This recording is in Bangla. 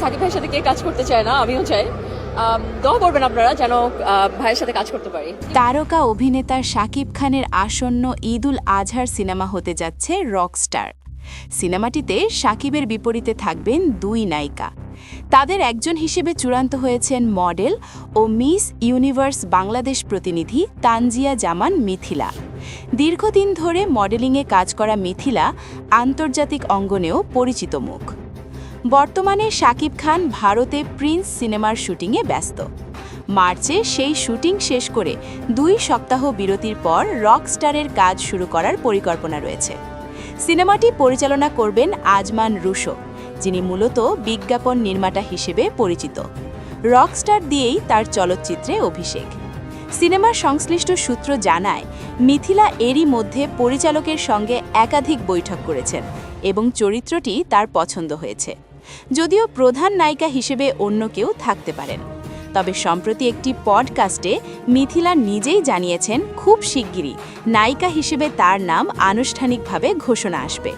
সাকিব ভাইয়ের সাথে কে কাজ করতে চায় না, আমিও চাই। দোয়া করবেন আপনারা যেন ভাইয়ের সাথে কাজ করতে পারি। তারকা অভিনেতা শাকিব খানের আসন্ন ঈদুল আজহার সিনেমা হতে যাচ্ছে রকস্টার। সিনেমাটিতে শাকিবের বিপরীতে থাকবেন দুই নায়িকা। তাদের একজন হিসেবে চূড়ান্ত হয়েছেন মডেল ও মিস ইউনিভার্স বাংলাদেশ প্রতিনিধি তানজিয়া জামান মিথিলা। দীর্ঘদিন ধরে মডেলিংয়ে কাজ করা মিথিলা আন্তর্জাতিক অঙ্গনেও পরিচিত মুখ। বর্তমানে শাকিব খান ভারতে প্রিন্স সিনেমার শুটিংয়ে ব্যস্ত। মার্চে সেই শুটিং শেষ করে দুই সপ্তাহ বিরতির পর রকস্টারের কাজ শুরু করার পরিকল্পনা রয়েছে। সিনেমাটি পরিচালনা করবেন আজমান রুশো, যিনি মূলত বিজ্ঞাপন নির্মাতা হিসেবে পরিচিত। রকস্টার দিয়েই তার চলচ্চিত্রে অভিষেক। সিনেমার সংশ্লিষ্ট সূত্র জানায়, মিথিলা এরই মধ্যে পরিচালকের সঙ্গে একাধিক বৈঠক করেছেন এবং চরিত্রটি তার পছন্দ হয়েছে। যদিও প্রধান নায়িকা হিসেবে অন্য কেউ থাকতে পারেন। তবে সম্প্রতি একটি পডকাস্টে মিথিলা নিজেই জানিয়েছেন, খুব শিগগিরই নায়িকা হিসেবে তার নাম আনুষ্ঠানিকভাবে ঘোষণা আসবে।